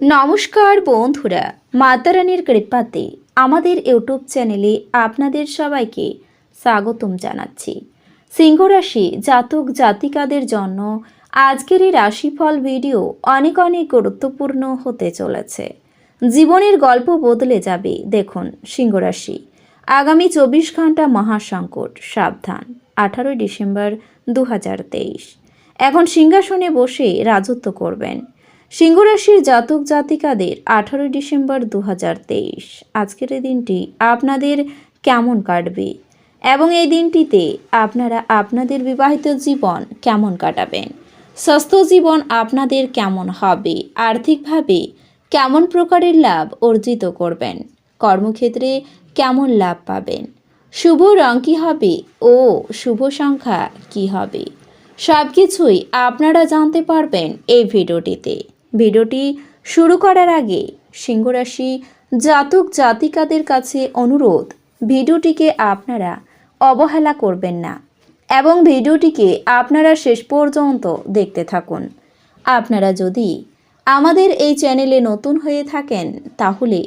নমস্কার বন্ধুরা মাতারানির কৃপাতে আমাদের ইউটিউব চ্যানেলে আপনাদের সবাইকে স্বাগতম জানাচ্ছি। সিংহ রাশি জাতক জাতিকাদের জন্য আজকের এই রাশিফল ভিডিও অনেক অনেক গুরুত্বপূর্ণ হতে চলেছে। জীবনের গল্প বদলে যাবে দেখুন সিংহ রাশি। আগামী চব্বিশ ঘণ্টা মহাসংকট, সাবধান, আঠারোই ডিসেম্বর দু হাজার তেইশ। এখন সিংহাসনে বসে রাজত্ব করবেন। সিংহরাশির জাতক জাতিকাদের আঠারোই ডিসেম্বর দু হাজার তেইশ। আজকের এই দিনটি আপনাদের কেমন কাটবে? এবং এই দিনটিতে আপনারা আপনাদের বিবাহিত জীবন কেমন কাটাবেন? স্বাস্থ্য জীবন আপনাদের কেমন হবে? আর্থিকভাবে কেমন প্রকারের লাভ অর্জিত করবেন? কর্মক্ষেত্রে কেমন লাভ পাবেন? শুভ রং কী হবে ও শুভ সংখ্যা কী হবে? সব কিছুই আপনারা জানতে পারবেন এই ভিডিওটিতে। ভিডিওটি শুরু করার আগে সিংহরাশি জাতক জাতিকাদের কাছে অনুরোধ, ভিডিওটিকে আপনারা অবহেলা করবেন না এবং ভিডিওটিকে আপনারা শেষ পর্যন্ত দেখতে থাকুন। আপনারা যদি আমাদের এই চ্যানেলে নতুন হয়ে থাকেন, তাহলে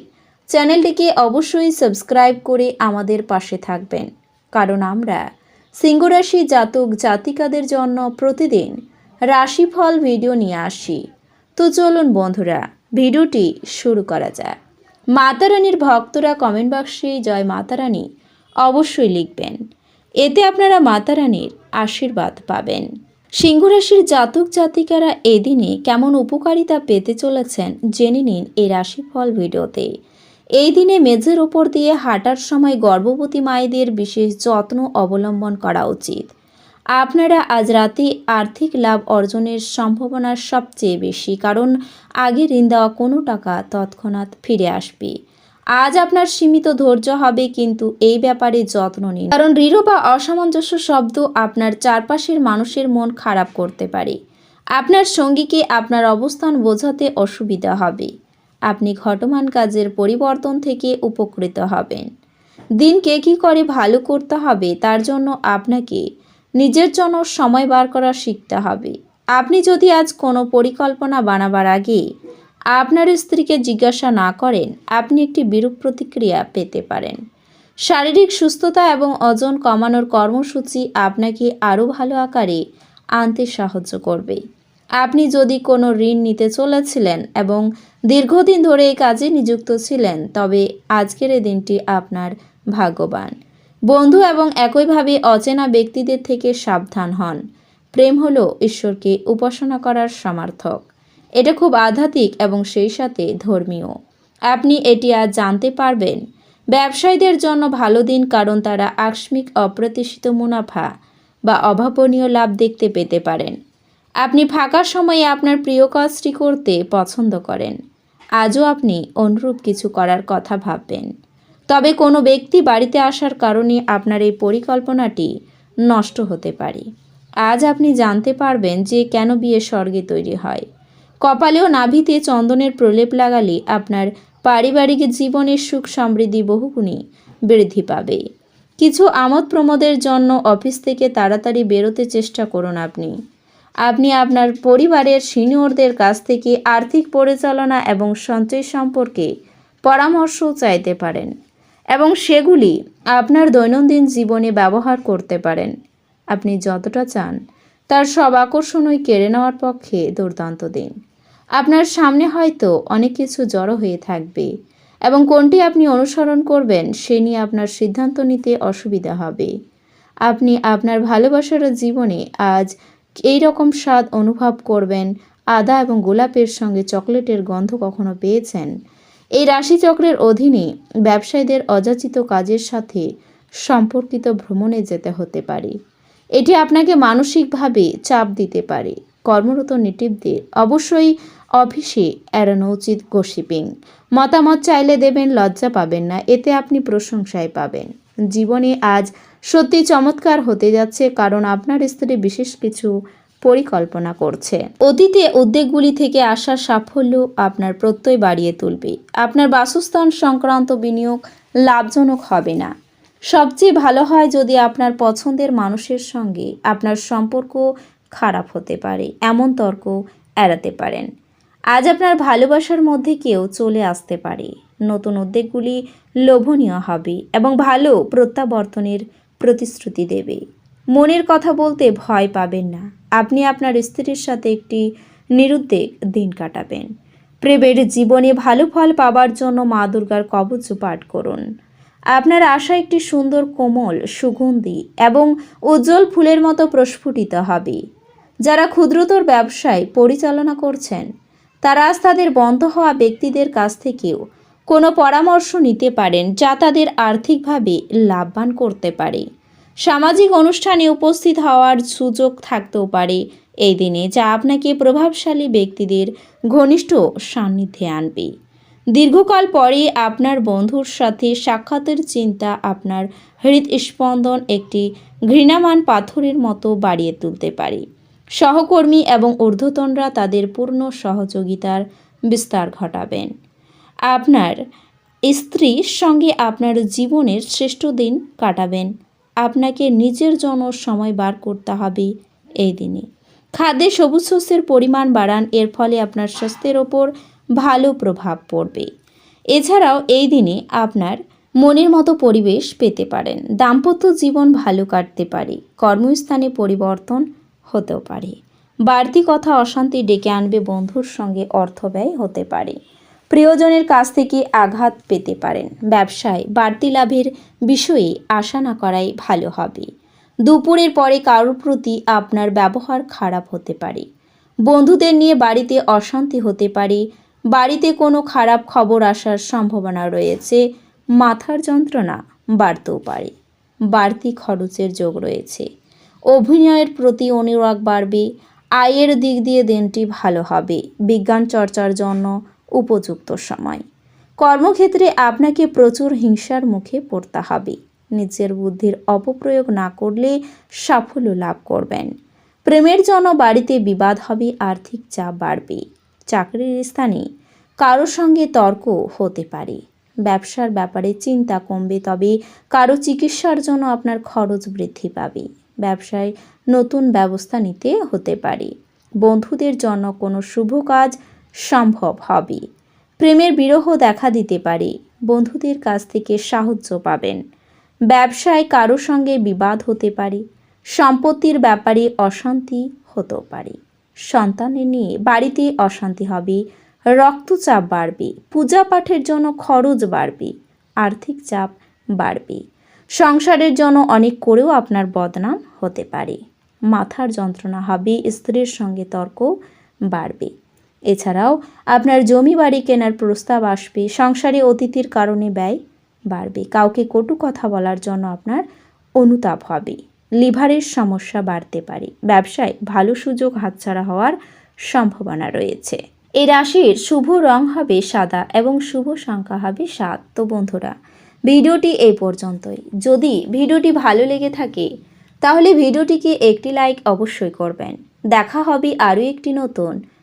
চ্যানেলটিকে অবশ্যই সাবস্ক্রাইব করে আমাদের পাশে থাকবেন। কারণ আমরা সিংহরাশি জাতক জাতিকাদের জন্য প্রতিদিন রাশিফল ভিডিও নিয়ে আসি। তো চলুন বন্ধুরা, ভিডিওটি শুরু করা যাক। মাতারানীর ভক্তরা কমেন্ট বক্সে জয় মাতারানী অবশ্যই লিখবেন। এতে আপনারা মাতারানীর আশীর্বাদ পাবেন। সিংহরাশির জাতক জাতিকারা এদিনে কেমন উপকারিতা পেতে চলেছেন জেনে নিন এই রাশিফল ভিডিওতে। এই দিনে মেঝের ওপর দিয়ে হাঁটার সময় গর্ভবতী মায়েদের বিশেষ যত্ন অবলম্বন করা উচিত। আপনারা আজ রাতে আর্থিক লাভ অর্জনের সম্ভাবনা সবচেয়ে বেশি, কারণ আগে ঋণ দেওয়া কোনো টাকা তৎক্ষণাৎ ফিরে আসবে। আজ আপনার সীমিত ধৈর্য হবে, কিন্তু এই ব্যাপারে যত্ন নিন। কারণ দৃঢ় বা অসামঞ্জস্য শব্দ আপনার চারপাশের মানুষের মন খারাপ করতে পারে। আপনার সঙ্গীকে আপনার অবস্থান বোঝাতে অসুবিধা হবে। আপনি ঘটমান কাজের পরিবর্তন থেকে উপকৃত হবেন। দিনকে কী করে ভালো করতে হবে, তার জন্য আপনাকে নিজের জন্য সময় বার করা শিখতে হবে। আপনি যদি আজ কোনো পরিকল্পনা বানাবার আগে আপনার স্ত্রীকে জিজ্ঞাসা না করেন, আপনি একটি বিরূপ প্রতিক্রিয়া পেতে পারেন। শারীরিক সুস্থতা এবং ওজন কমানোর কর্মসূচি আপনাকে আরও ভালো আকারে আনতে সাহায্য করবে। আপনি যদি কোনো ঋণ নিতে চলেছিলেন এবং দীর্ঘদিন ধরে এই কাজে নিযুক্ত ছিলেন, তবে আজকের এই দিনটি আপনার ভাগ্যবান। বন্ধু এবং একইভাবে অচেনা ব্যক্তিদের থেকে সাবধান হন। প্রেম হল ঈশ্বরকে উপাসনা করার সমার্থক। এটা খুব আধ্যাত্মিক এবং সেই সাথে ধর্মীয়। আপনি এটি আজ জানতে পারবেন। ব্যবসায়ীদের জন্য ভালো দিন কারণ তারা আকস্মিক, অপ্রত্যাশিত মুনাফা বা অভাবনীয় লাভ দেখতে পেতে পারেন। আপনি ফাঁকা সময়ে আপনার প্রিয় কাজটি করতে পছন্দ করেন। আজও আপনি অনুরূপ কিছু করার কথা ভাববেন। তবে কোনো ব্যক্তি বাড়িতে আসার কারণে আপনার এই পরিকল্পনাটি নষ্ট হতে পারে। আজ আপনি জানতে পারবেন যে কেন বিয়ে স্বর্গে তৈরি হয়। কপালেও নাভিতে চন্দনের প্রলেপ লাগালে আপনার পারিবারিক জীবনের সুখ সমৃদ্ধি বহুগুণী বৃদ্ধি পাবে। কিছু আমোদ প্রমোদের জন্য অফিস থেকে তাড়াতাড়ি বেরোতে চেষ্টা করুন আপনি। আপনি আপনার পরিবারের সিনিয়রদের কাছ থেকে আর্থিক পরিচালনা এবং সঞ্চয় সম্পর্কে পরামর্শ চাইতে পারেন। এবং সেগুলি আপনার দৈনন্দিন জীবনে ব্যবহার করতে পারেন। আপনি যতটা চান তার সব আকর্ষণই কেড়ে নেওয়ার পক্ষে দুর্দান্ত দিন। আপনার সামনে হয়তো অনেক কিছু জড়ো হয়ে থাকবে এবং কোনটি আপনি অনুসরণ করবেন সে নিয়ে আপনার সিদ্ধান্ত নিতে অসুবিধা হবে। আপনি আপনার ভালোবাসার জীবনে আজ এই রকম স্বাদ অনুভব করবেন, আদা এবং গোলাপের সঙ্গে চকলেটের গন্ধ কখনো পেয়েছেন? এই রাশিচক্রের অধীনে ব্যবসায়ীদের অযাচিত কাজের সাথে সম্পর্কিত ভ্রমণে যেতে হতে পারে। এটি আপনাকে মানসিকভাবে চাপ দিতে পারে। কর্মরত নেটিভদের অবশ্যই অফিসে এড়ানো উচিত গসিপিং। মতামত চাইলে দেবেন, লজ্জা পাবেন না, এতে আপনি প্রশংসায় পাবেন। জীবনে আজ সত্যি চমৎকার হতে যাচ্ছে, কারণ আপনার স্ত্রী বিশেষ কিছু পরিকল্পনা করছে। অতীতে উদ্যোগগুলি থেকে আসা সাফল্য আপনার প্রত্যয় বাড়িয়ে তুলবে। আপনার বাসস্থান সংক্রান্ত বিনিয়োগ লাভজনক হবে না। সবচেয়ে ভালো হয় যদি আপনার পছন্দের মানুষের সঙ্গে আপনার সম্পর্ক খারাপ হতে পারে, এমন তর্ক এড়াতে পারেন। আজ আপনার ভালোবাসার মধ্যে কেউ চলে আসতে পারে। নতুন উদ্যোগগুলি লোভনীয় হবে এবং ভালো প্রত্যাবর্তনের প্রতিশ্রুতি দেবে। মনের কথা বলতে ভয় পাবেন না। আপনি আপনার স্ত্রীর সাথে একটি নিরুদ্বেগ দিন কাটাবেন। প্রেমের জীবনে ভালো ফল পাবার জন্য মা দুর্গার কবচ পাঠ করুন। আপনার আশা একটি সুন্দর কোমল সুগন্ধি এবং উজ্জ্বল ফুলের মতো প্রস্ফুটিত হবে। যারা ক্ষুদ্রতর ব্যবসায় পরিচালনা করছেন, তারা আজ তাদের বন্ধ হওয়া ব্যক্তিদের কাছ থেকেও কোনো পরামর্শ নিতে পারেন যা তাদের আর্থিকভাবে লাভবান করতে পারে। সামাজিক অনুষ্ঠানে উপস্থিত হওয়ার সুযোগ থাকতেও পারে। এই দিনে যা আপনাকে প্রভাবশালী ব্যক্তিদের ঘনিষ্ঠ সান্নিধ্যে আনবে। দীর্ঘকাল পরে আপনার বন্ধুর সাথে সাক্ষাতের চিন্তা আপনার হৃদস্পন্দন একটি ঘৃণামান পাথরের মতো বাড়িয়ে তুলতে পারে। সহকর্মী এবং ঊর্ধ্বতনরা তাদের পূর্ণ সহযোগিতার বিস্তার ঘটাবেন। আপনার স্ত্রীর সঙ্গে আপনার জীবনের শ্রেষ্ঠ দিন কাটাবেন। আপনাকে নিজের জন্য সময় বার করতে হবে এই দিনে খাদ্যে সবুজ শস্যের পরিমাণ বাড়ান, এর ফলে আপনার স্বাস্থ্যের ওপর ভালো প্রভাব পড়বে। এছাড়াও এই দিনে আপনার মনের মতো পরিবেশ পেতে পারেন। দাম্পত্য জীবন ভালো কাটতে পারে, কর্মস্থানে পরিবর্তন হতেও পারে। বাড়তি কথা অশান্তি ডেকে আনবে বন্ধুর সঙ্গে অর্থ ব্যয় হতে পারে। প্রিয়জনের কাছ থেকে আঘাত পেতে পারেন। ব্যবসায় বাড়তি লাভের বিষয়ে আশা না করাই ভালো হবে। দুপুরের পরে কারোর প্রতি আপনার ব্যবহার খারাপ হতে পারে। বন্ধুদের নিয়ে বাড়িতে অশান্তি হতে পারে। বাড়িতে কোনো খারাপ খবর আসার সম্ভাবনা রয়েছে। মাথার যন্ত্রণা বাড়তেও পারে। বাড়তি খরচের যোগ রয়েছে। অভিনয়ের প্রতি অনুরাগ বাড়বে। আয়ের দিক দিয়ে দিনটি ভালো হবে। বিজ্ঞান চর্চার জন্য উপযুক্ত সময়। কর্মক্ষেত্রে আপনাকে প্রচুর হিংসার মুখে পড়তে হবে। নিজের বুদ্ধির অপপ্রয়োগ না করলে সাফল্য লাভ করবেন। প্রেমের জন্য বাড়িতে বিবাদ হবে, আর্থিক চাপ বাড়বে। চাকরির স্থানে কারও সঙ্গে তর্ক হতে পারে। ব্যবসার ব্যাপারে চিন্তা কমবে, তবে কারও চিকিৎসার জন্য আপনার খরচ বৃদ্ধি পাবে। ব্যবসায় নতুন ব্যবস্থা নিতে হতে পারে। বন্ধুদের জন্য কোনো শুভ কাজ সম্ভব হবে। প্রেমের বিরহ দেখা দিতে পারে, বন্ধুদের কাছ থেকে সাহায্য পাবেন। ব্যবসায় কারও সঙ্গে বিবাদ হতে পারে, সম্পত্তির ব্যাপারে অশান্তি হতেও পারে। সন্তানের নিয়ে বাড়িতে অশান্তি হবে, রক্তচাপ বাড়বে পূজা পাঠের জন্য খরচ বাড়বে, আর্থিক চাপ বাড়বে। সংসারের জন্য অনেক করেও আপনার বদনাম হতে পারে। মাথার যন্ত্রণা হবে, স্ত্রীর সঙ্গে তর্ক বাড়বে। এছাড়াও, আপনার জমি বাড়ি কেনার প্রস্তাব আসবে, সংসারে অতিথির কারণে ব্যয় বাড়বে, কাউকে কটু কথা বলার জন্য আপনার অনুতাপ হবে, লিভারের সমস্যা বাড়তে পারে, ব্যবসায় ভালো সুযোগ হাতছাড়া হওয়ার সম্ভাবনা রয়েছে। এই রাশির শুভ রং হবে সাদা এবং শুভ সংখ্যা হবে সাত। তো বন্ধুরা, ভিডিওটি এই পর্যন্তই। যদি ভিডিওটি ভালো লেগে থাকে, তাহলে ভিডিওটিকে একটি লাইক অবশ্যই করবেন। দেখা হবে আরও একটি নতুন